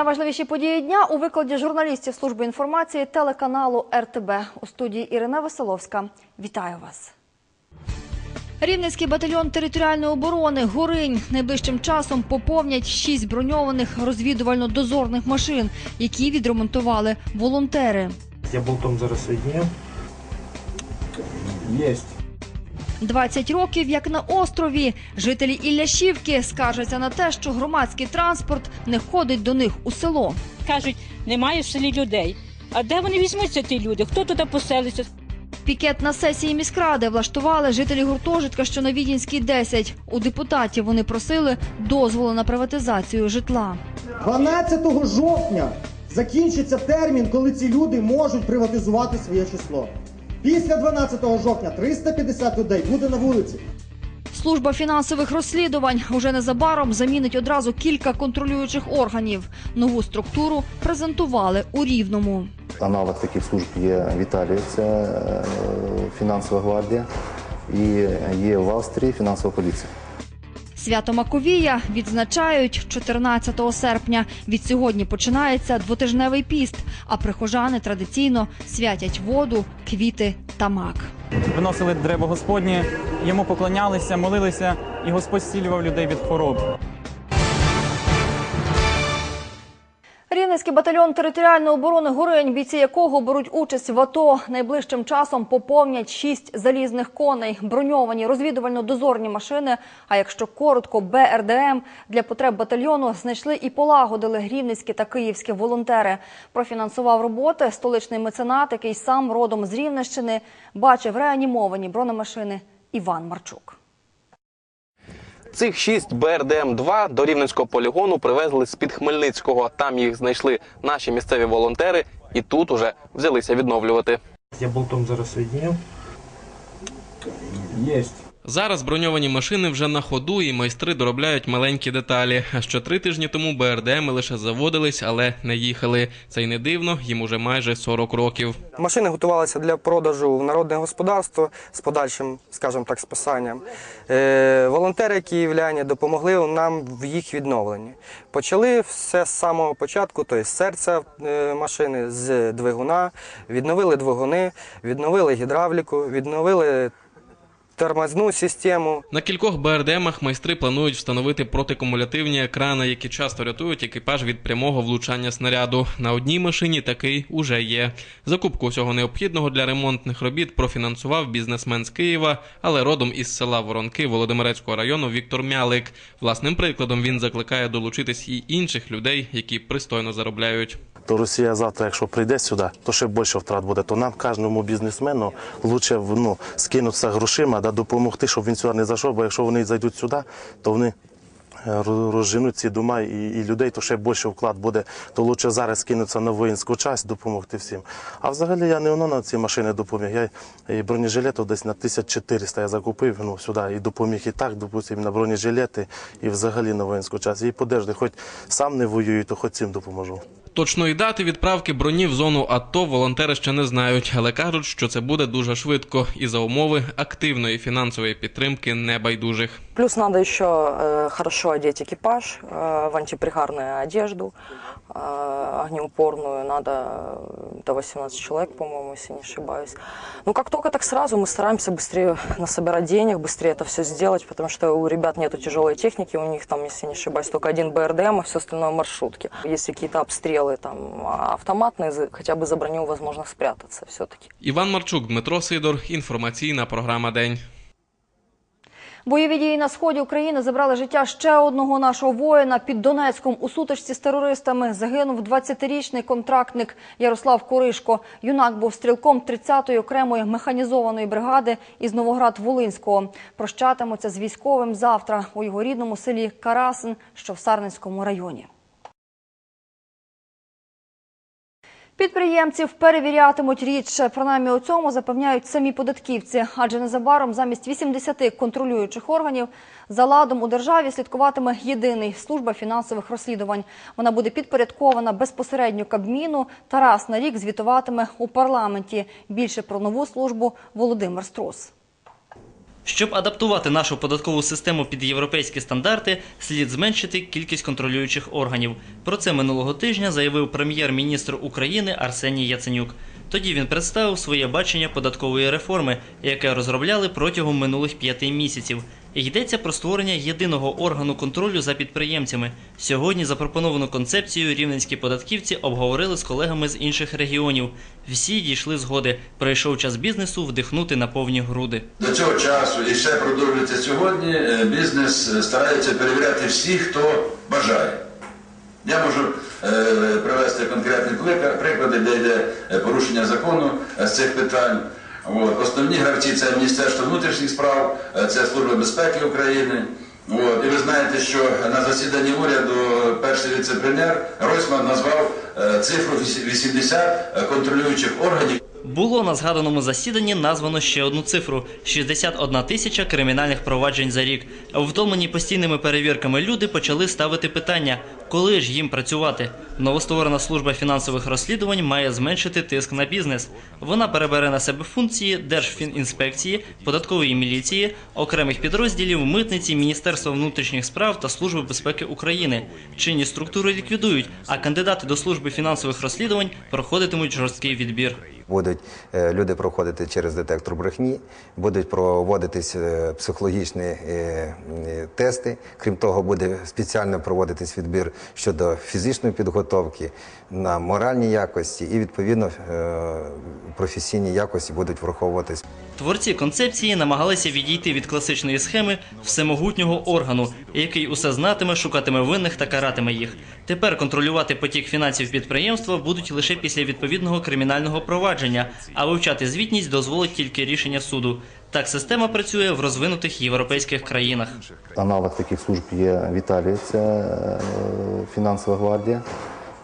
Найважливіші події дня у викладі журналістів служби інформації телеканалу РТБ у студії Ірина Веселовська. Вітаю вас. Рівненський батальйон територіальної оборони Горинь найближчим часом поповнять шість броньованих розвідувально-дозорних машин, які відремонтували волонтери. Я болтом зараз соединю. Есть. 20 років, як на острові, жителі Ілляшівки скаржаться на те, що громадський транспорт не ходить до них у село. Кажуть, немає в селі людей. А де вони візьмуться, ті люди? Хто туди поселиться? Пікет на сесії міськради влаштували жителі гуртожитка, що на Відінській 10. У депутатів вони просили дозволу на приватизацію житла. 12 жовтня закінчиться термін, коли ці люди можуть приватизувати своє число. Після 12 жовтня 350 людей буде на вулиці. Служба фінансових розслідувань уже незабаром замінить одразу кілька контролюючих органів. Нову структуру презентували у Рівному. Аналог таких служб є в Італії, це е, фінансова гвардія, і є в Австрії фінансова поліція. Свято Маковія відзначають 14 серпня. Від сьогодні починається двотижневий піст, а прихожани традиційно святять воду, квіти та мак. Виносили древо Господнє, йому поклонялися, молилися, і Господь зцілював людей від хвороб. Рівненський батальйон територіальної оборони Горинь, бійці якого беруть участь в АТО, найближчим часом поповнять шість залізних коней, броньовані розвідувально-дозорні машини. А якщо коротко, БРДМ для потреб батальйону знайшли і полагодили рівненські та київські волонтери. Профінансував роботи столичний меценат, який сам родом з Рівненщини, бачив реанімовані бронемашини Іван Марчук. Цих шість БРДМ-2 до рівненського полігону привезли з-під Хмельницького. Там їх знайшли наші місцеві волонтери і тут уже взялися відновлювати. Я болтом зараз соединю. Есть. Зараз броньовані машини вже на ходу, і майстри доробляють маленькі деталі. А ще три тижні тому БРДМи лише заводились, але не їхали. Це й не дивно, їм уже майже 40 років. Машини готувалися для продажу в народне господарство з подальшим, скажімо так, списанням. Е, волонтери київляні допомогли нам в їх відновленні. Почали все з самого початку, тобто серця е, машини, з двигуна, відновили двигуни, відновили гідравліку, відновили тормозну систему. На кількох БРДМах майстри планують встановити протикумулятивні екрани, які часто рятують екіпаж від прямого влучання снаряду. На одній машині такий уже є. Закупку всього необхідного для ремонтних робіт профінансував бізнесмен з Києва, але родом із села Воронки Володимирецького району Віктор Мялик. Власним прикладом він закликає долучитись і інших людей, які пристойно заробляють. То Росія завтра, якщо прийде сюди, то ще більше втрат буде. То нам, кожному бізнесмену, краще ну, скинутися грошима, да, допомогти, щоб він сюди не зайшов, бо якщо вони зайдуть сюди, то вони е, розженуть ці дома і, і людей, то ще більше вклад буде. То краще зараз скинутися на воїнську часть, допомогти всім. А взагалі я не воно на ці машини допоміг. Я і бронежилетів десь на 1400 я закупив ну, сюди і допоміг і так, допустим, на бронежилети, і взагалі на воїнську часть. І подержди, хоч сам не воюю, то хоч цим допоможу. Точної дати відправки броні в зону АТО волонтери ще не знають, але кажуть, що це буде дуже швидко і за умови активної фінансової підтримки небайдужих. Плюс надо еще э, хорошо одеть экипаж э, в антипригарную одежду, э, огнеупорную. Надо э, до 18 человек, по-моему, если не ошибаюсь. Ну, как только так сразу мы стараемся быстрее насобирать денег, быстрее это все сделать, потому что у ребят нету тяжелой техники, у них там, если не ошибаюсь, только один БРДМ, а все остальное маршрутки. Если какие-то обстрелы там автоматные, за- хотя бы за броню возможно спрятаться все-таки. Іван Марчук, Дмитро Сидор. Інформаційна програма День. Бойові дії на сході України забрали життя ще одного нашого воїна під Донецьком у сутичці з терористами. Загинув 20-річний контрактник Ярослав Куришко. Юнак був стрілком 30-ї окремої механізованої бригади із Новоград-Волинського. Прощатимуться з військовим завтра у його рідному селі Карасин, що в Сарненському районі. Підприємців перевірятимуть рідше. Принаймні у цьому запевняють самі податківці, адже незабаром замість 80 контролюючих органів за ладом у державі слідкуватиме єдиний служба фінансових розслідувань. Вона буде підпорядкована безпосередньо Кабміну та раз на рік звітуватиме у парламенті. Більше про нову службу Володимир Струс. Щоб адаптувати нашу податкову систему під європейські стандарти, слід зменшити кількість контролюючих органів. Про це минулого тижня заявив прем'єр-міністр України Арсеній Яценюк. Тоді він представив своє бачення податкової реформи, яке розробляли протягом минулих п'яти місяців. Йдеться про створення єдиного органу контролю за підприємцями. Сьогодні запропоновану концепцію рівненські податківці обговорили з колегами з інших регіонів. Всі дійшли згоди. Прийшов час бізнесу вдихнути на повні груди. До цього часу і ще продовжується сьогодні. е, Бізнес е, старається перевіряти всіх, хто бажає. Я можу е, привести конкретні приклади, де йде порушення закону з цих питань. От. Основні гравці це Міністерство внутрішніх справ, е, це Служба безпеки України. От. І ви знаєте, що на засіданні уряду перший віце-прем'єр Ройсман назвав е, цифру 80 контролюючих органів. Було на згаданому засіданні названо ще одну цифру 61 тисяча кримінальних проваджень за рік. Втомлені постійними перевірками люди почали ставити питання, коли ж їм працювати. Новостворена служба фінансових розслідувань має зменшити тиск на бізнес. Вона перебере на себе функції Держфінінспекції, податкової міліції, окремих підрозділів митниці, Міністерства внутрішніх справ та Служби безпеки України. Чинні структури ліквідують, а кандидати до служби фінансових розслідувань проходитимуть жорсткий відбір. Будуть е, люди проходити через детектор брехні, будуть проводитись е, психологічні е, тести. Крім того, буде спеціально проводитись відбір щодо фізичної підготовки на моральні якості і відповідно професійні якості будуть враховуватись. Творці концепції намагалися відійти від класичної схеми всемогутнього органу, який усе знатиме, шукатиме винних та каратиме їх. Тепер контролювати потік фінансів підприємства будуть лише після відповідного кримінального провадження, а вивчати звітність дозволить тільки рішення суду. Так система працює в розвинутих європейських країнах. Аналог таких служб є в Італії, це фінансова гвардія,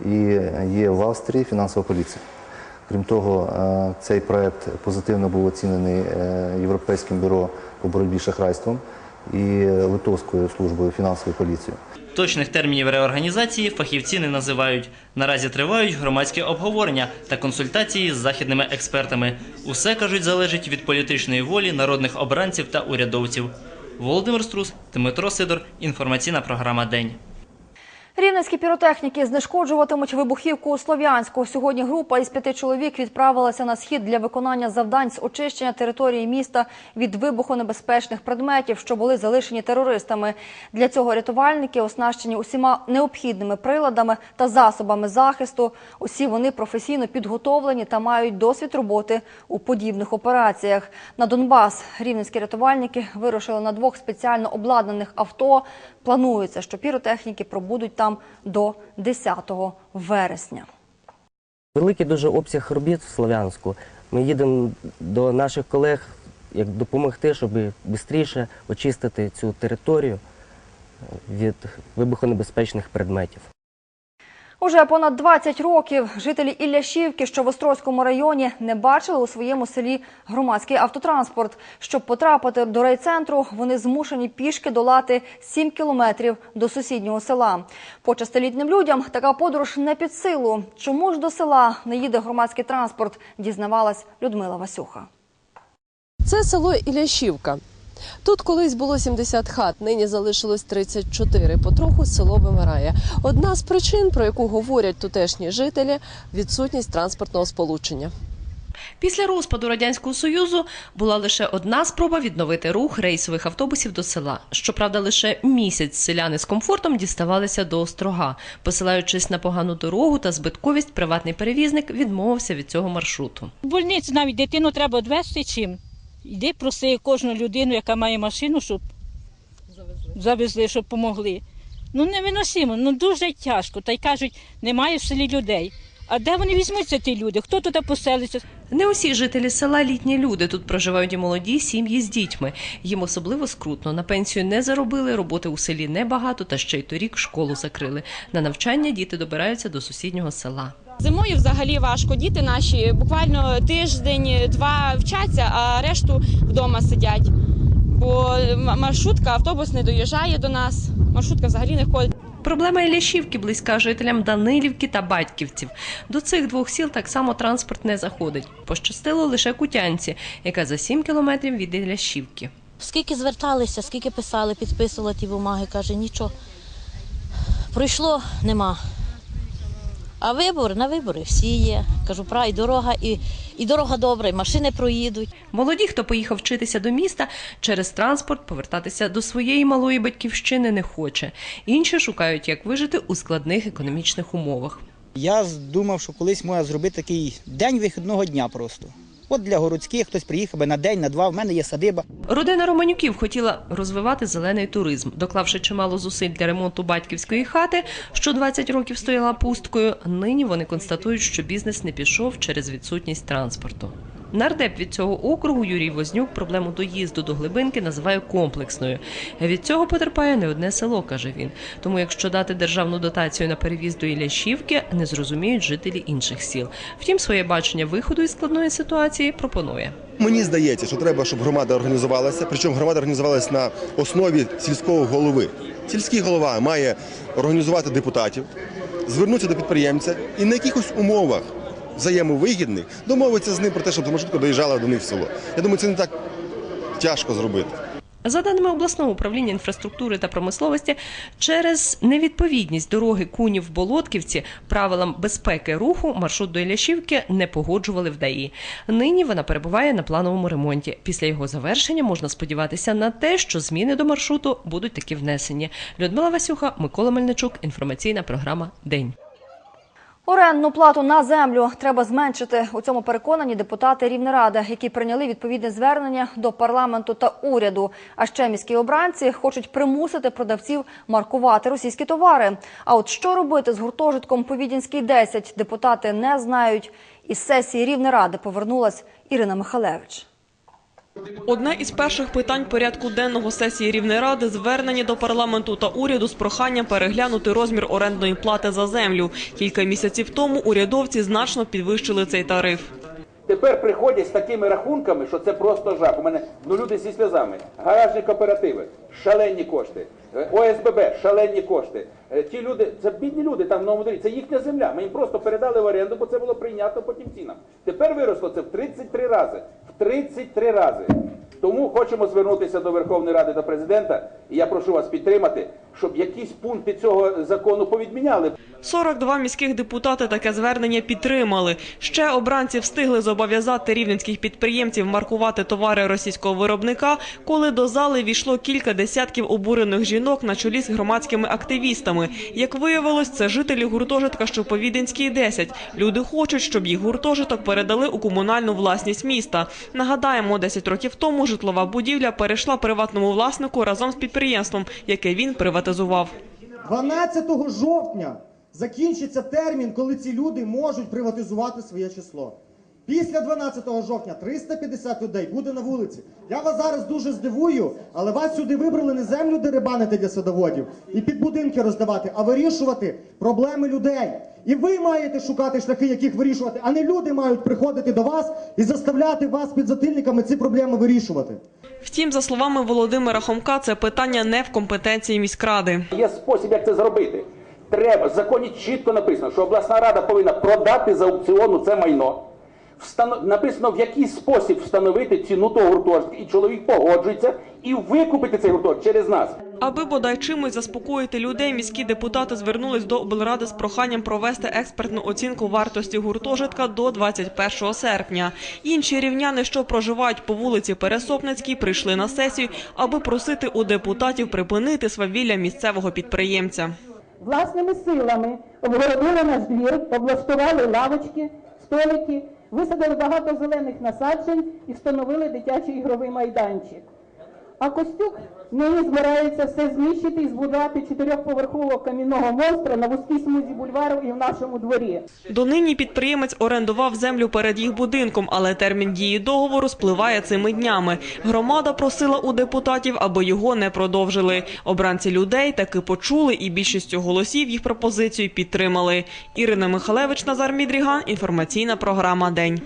і є в Австрії фінансова поліція. Крім того, е, цей проект позитивно був оцінений е, Європейським бюро по боротьбі з шахрайством і Литовською службою фінансової поліції. Точних термінів реорганізації фахівці не називають. Наразі тривають громадські обговорення та консультації з західними експертами. Усе кажуть залежить від політичної волі народних обранців та урядовців. Володимир Струс, Дмитро Сидор. Інформаційна програма День. Рівненські піротехніки знешкоджуватимуть вибухівку у Слов'янську. Сьогодні група із п'яти чоловік відправилася на схід для виконання завдань з очищення території міста від вибухонебезпечних предметів, що були залишені терористами. Для цього рятувальники оснащені усіма необхідними приладами та засобами захисту. Усі вони професійно підготовлені та мають досвід роботи у подібних операціях. На Донбас рівненські рятувальники вирушили на двох спеціально обладнаних авто. Планується, що піротехніки пробудуть там до 10 вересня. Великий дуже обсяг робіт в Слов'янську. Ми їдемо до наших колег, як допомогти, щоб швидше очистити цю територію від вибухонебезпечних предметів. Уже понад 20 років жителі Ілляшівки, що в Острозькому районі, не бачили у своєму селі громадський автотранспорт. Щоб потрапити до райцентру, вони змушені пішки долати 7 кілометрів до сусіднього села. Почастолітнім людям така подорож не під силу. Чому ж до села не їде громадський транспорт, дізнавалась Людмила Васюха. Це село Ілящівка. Тут колись було 70 хат, нині залишилось 34. Потроху село вимирає. Одна з причин, про яку говорять тутешні жителі відсутність транспортного сполучення. Після розпаду радянського союзу була лише одна спроба відновити рух рейсових автобусів до села. Щоправда, лише місяць селяни з комфортом діставалися до острога. Посилаючись на погану дорогу та збитковість, приватний перевізник відмовився від цього маршруту. В больницю навіть дитину треба відвезти чим. Йди проси кожну людину, яка має машину, щоб завезли, щоб допомогли. Ну невиносимо, ну дуже тяжко. Та й кажуть, немає в селі людей. А де вони візьмуться, ті люди? Хто тут поселиться? Не усі жителі села літні люди. Тут проживають і молоді сім'ї з дітьми. Їм особливо скрутно. На пенсію не заробили, роботи у селі небагато, та ще й торік школу закрили. На навчання діти добираються до сусіднього села. Зимою взагалі важко. Діти наші буквально тиждень-два вчаться, а решту вдома сидять. Бо маршрутка, автобус не доїжджає до нас. Маршрутка взагалі не ходить. Проблема Іляшівки близька жителям Данилівки та Батьківців. До цих двох сіл так само транспорт не заходить. Пощастило лише Кутянці, яка за 7 кілометрів від Іляшівки. Скільки зверталися, скільки писали, підписували ті бумаги, каже, нічого. Пройшло, нема. А вибори на вибори всі є. Кажу, пра, і дорога, і, і дорога добра, і машини проїдуть. Молоді, хто поїхав вчитися до міста, через транспорт повертатися до своєї малої батьківщини не хоче. Інші шукають, як вижити у складних економічних умовах. Я думав, що колись можна зробити такий день вихідного дня просто. От для городських хтось приїхав би на день, на два. В мене є садиба. Родина Романюків хотіла розвивати зелений туризм, доклавши чимало зусиль для ремонту батьківської хати, що 20 років стояла пусткою. Нині вони констатують, що бізнес не пішов через відсутність транспорту. Нардеп від цього округу Юрій Вознюк проблему доїзду до глибинки називає комплексною. Від цього потерпає не одне село, каже він. Тому, якщо дати державну дотацію на перевіз до Ілящівки, не зрозуміють жителі інших сіл. Втім, своє бачення виходу із складної ситуації пропонує. Мені здається, що треба, щоб громада організувалася. Причому громада організувалася на основі сільського голови. Сільський голова має організувати депутатів, звернутися до підприємця і на якихось умовах взаємовигідних домовитися з ним про те, щоб маршрутка доїжджала до них в село. Я думаю, це не так тяжко зробити. За даними обласного управління інфраструктури та промисловості, через невідповідність дороги Кунів Болотківці правилам безпеки руху маршрут до Іляшівки не погоджували в ДАІ. Нині вона перебуває на плановому ремонті. Після його завершення можна сподіватися на те, що зміни до маршруту будуть таки внесені. Людмила Васюха, Микола Мельничук. Інформаційна програма День. Орендну плату на землю треба зменшити. У цьому переконані депутати Рівнеради, які прийняли відповідне звернення до парламенту та уряду. А ще міські обранці хочуть примусити продавців маркувати російські товари. А от що робити з гуртожитком по Відінській 10, депутати не знають. Із сесії Рівнеради повернулась Ірина Михалевич. Одне із перших питань порядку денного сесії рівної ради – звернення до парламенту та уряду з проханням переглянути розмір орендної плати за землю. Кілька місяців тому урядовці значно підвищили цей тариф. Тепер приходять з такими рахунками, що це просто жах. У мене ну люди зі сльозами. Гаражні кооперативи, шалені кошти. Е, ОСББ, шалені кошти. Е, Ті люди, це бідні люди там в новому дорі, це їхня земля. Ми їм просто передали в оренду, бо це було прийнято потім цінам. Тепер виросло це в 33 рази. В 33 рази. Тому хочемо звернутися до Верховної Ради до президента, і я прошу вас підтримати, щоб якісь пункти цього закону повідміняли. 42 міських депутати таке звернення підтримали. Ще обранці встигли зобов'язати рівненських підприємців маркувати товари російського виробника, коли до зали війшло кілька десятків обурених жінок на чолі з громадськими активістами. Як виявилось, це жителі гуртожитка, що по Віденській 10. Люди хочуть, щоб їх гуртожиток передали у комунальну власність міста. Нагадаємо, 10 років тому житлова будівля перейшла приватному власнику разом з підприємством, яке він приватизував. 12 жовтня закінчиться термін, коли ці люди можуть приватизувати своє число. Після 12 жовтня 350 людей буде на вулиці. Я вас зараз дуже здивую, але вас сюди вибрали не землю дерибанити для садоводів і під будинки роздавати, а вирішувати проблеми людей. І ви маєте шукати шляхи, яких вирішувати, а не люди мають приходити до вас і заставляти вас під затильниками ці проблеми вирішувати. Втім, за словами Володимира Хомка, це питання не в компетенції міськради. Є спосіб, як це зробити. Треба, в законі чітко написано, що обласна рада повинна продати за аукціону це майно. Встано... Написано, в який спосіб встановити ціну того гуртожитка, і чоловік погоджується і викупити цей гуртожиток через нас. Аби бодай чимось заспокоїти людей, міські депутати звернулись до облради з проханням провести експертну оцінку вартості гуртожитка до 21 серпня. Інші рівняни, що проживають по вулиці Пересопницькій, прийшли на сесію, аби просити у депутатів припинити свавілля місцевого підприємця. Власними силами обгородили наш двір, облаштували лавочки, столики, висадили багато зелених насаджень і встановили дитячий ігровий майданчик. А Костюк нині збирається все знищити і збудувати чотирьохповерхового камінного монстра на вузькій смузі бульвару і в нашому дворі. Донині підприємець орендував землю перед їх будинком, але термін дії договору спливає цими днями. Громада просила у депутатів, аби його не продовжили. Обранці людей таки почули і більшістю голосів їх пропозицію підтримали. Ірина Михалевич, Назар Мідріган. Інформаційна програма День.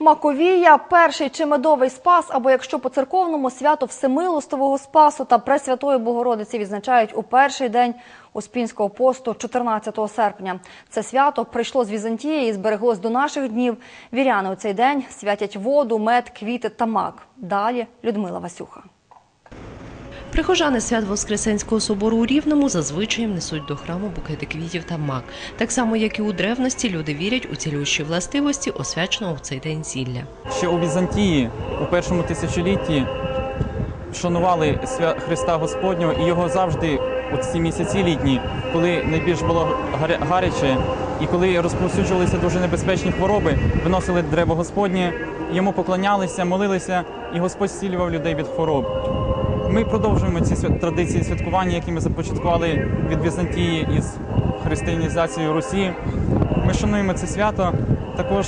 Маковія, перший чи медовий спас, або якщо по церковному свято Всемилостового Спасу та Пресвятої Богородиці відзначають у перший день Успінського посту 14 серпня. Це свято прийшло з Візантії і збереглось до наших днів. Віряни у цей день святять воду, мед, квіти та мак. Далі Людмила Васюха. Прихожани свят Воскресенського собору у Рівному зазвичай несуть до храму букети квітів та мак. Так само, як і у древності, люди вірять у цілющі властивості, освяченого в цей день зілля. Ще у Візантії у першому тисячолітті шанували свя- Христа Господнього і його завжди у ці місяці літні, коли найбільш було гаряче, і коли розповсюджувалися дуже небезпечні хвороби, виносили древо Господнє, йому поклонялися, молилися, і Господь зцілював людей від хвороб. Ми продовжуємо ці традиції святкування, які ми започаткували від Візантії із християнізацією Русі. Ми шануємо це свято також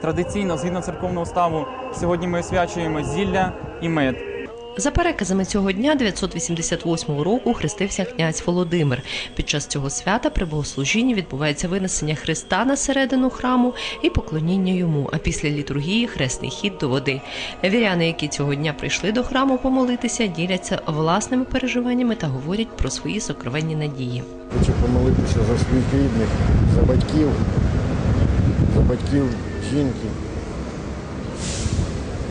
традиційно, згідно церковного уставу, сьогодні ми освячуємо зілля і мед. За переказами цього дня 988 року хрестився князь Володимир. Під час цього свята при богослужінні відбувається винесення Христа на середину храму і поклоніння йому. А після літургії хресний хід до води. Віряни, які цього дня прийшли до храму помолитися, діляться власними переживаннями та говорять про свої сокровенні надії. Хочу помолитися за своїх рідних, за батьків, за батьків жінки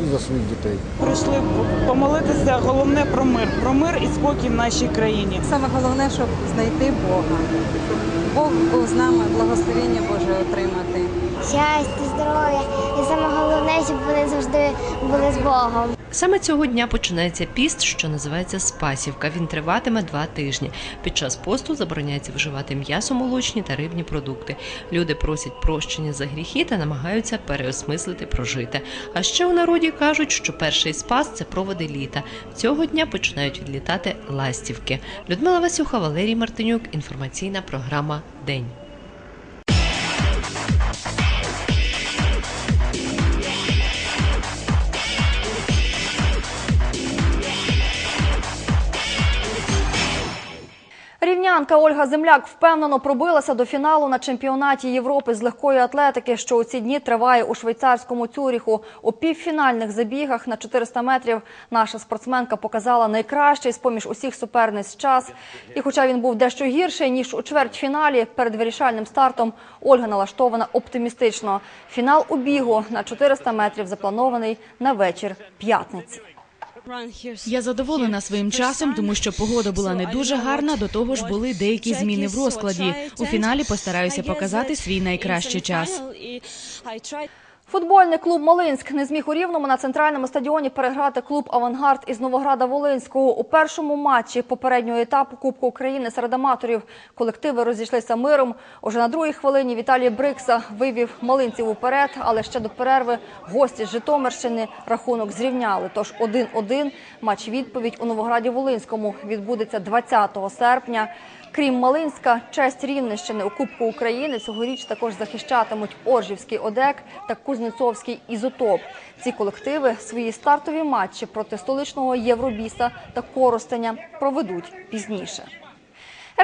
і за своїх дітей. Прийшли помолитися головне про мир, про мир і спокій в нашій країні. Саме головне, щоб знайти Бога. Бог був з нами, благословення Боже отримати. Щастя, здоров'я і саме головне, щоб вони завжди були з Богом. Саме цього дня починається піст, що називається Спасівка. Він триватиме два тижні. Під час посту забороняється вживати м'ясо, молочні та рибні продукти. Люди просять прощення за гріхи та намагаються переосмислити прожите. А ще у народі кажуть, що перший спас це проводи літа. Цього дня починають відлітати ластівки. Людмила Васюха, Валерій Мартинюк. Інформаційна програма День. Рівнянка Ольга Земляк впевнено пробилася до фіналу на чемпіонаті Європи з легкої атлетики, що у ці дні триває у швейцарському Цюріху. У півфінальних забігах на 400 метрів наша спортсменка показала найкращий з поміж усіх суперниць час. І хоча він був дещо гірший ніж у чвертьфіналі, перед вирішальним стартом Ольга налаштована оптимістично. Фінал у бігу на 400 метрів запланований на вечір п'ятниці. Я задоволена своїм часом, тому що погода була не дуже гарна. До того ж, були деякі зміни в розкладі. У фіналі постараюся показати свій найкращий час. Футбольний клуб Малинськ не зміг у Рівному на центральному стадіоні переграти клуб Авангард із Новограда Волинського у першому матчі попереднього етапу Кубку України серед аматорів. Колективи розійшлися миром. Уже на другій хвилині Віталій Брикса вивів малинців уперед, але ще до перерви гості з Житомирщини рахунок зрівняли. Тож 1-1 матч відповідь у Новограді Волинському відбудеться 20 серпня. Крім Малинська, честь Рівненщини у Кубку України цьогоріч також захищатимуть Оржівський ОДЕК та Кузнецовський Ізотоп. Ці колективи свої стартові матчі проти столичного Євробіса та Коростеня проведуть пізніше.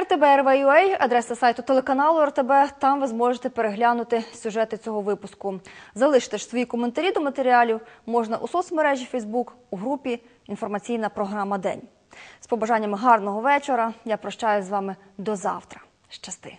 РТБ РВ.UA – адреса сайту телеканалу РТБ. Там ви зможете переглянути сюжети цього випуску. Залиште ж свої коментарі до матеріалів можна у соцмережі Фейсбук у групі Інформаційна програма День. З побажаннями гарного вечора. Я прощаюсь з вами до завтра. Щасти!